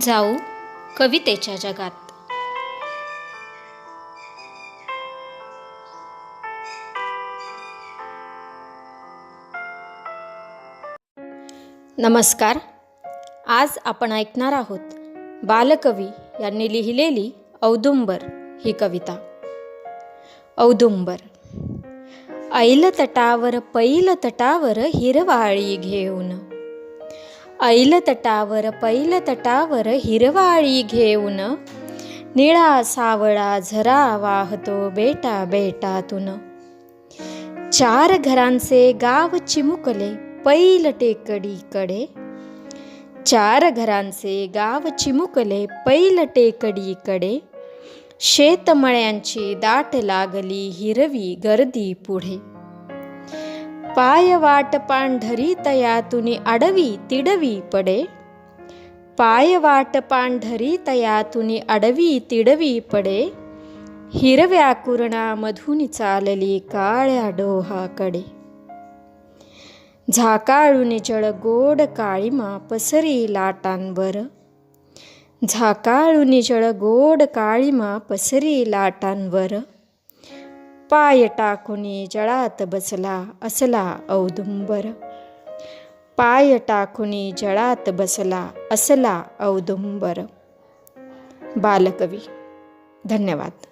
जाऊ कवितेच्या जगात. नमस्कार. आज आपण ऐकणार आहोत बालकवी यांनी लिहिलेली औदुंबर ही कविता. औदुंबर. ऐल तटावर पैल तटावर हिरवाळी घेऊन ऐल तटावर पैल तटावर हिरवाळी घेऊन निळा सावळा झरा वाहतो बेटा बेटातून. चार घरांचे गाव चिमुकले पैल टेकडीकडे. चार घरांचे गाव चिमुकले पैल टेकडीकडे. शेतमळ्यांची दाट लागली हिरवी गर्दी पुढे. पाय वाट पांढरी तयातुनी अडवी तिडवी पडे पाय वाट पांढरी तयातुनी अडवी तिडवी पडे हिरव्या कुरणामधून चालली काळ्या डोहाकडे झाकाळून जळ गोड काळीमा पसरी लाटांवर झाकाळून जळ गोड काळीमा पसरी लाटांवर पाय टाकुनी जळात बसला असला औदुंबर. पाय टाकुनी जळात बसला असला औदुंबर. बालकवी धन्यवाद.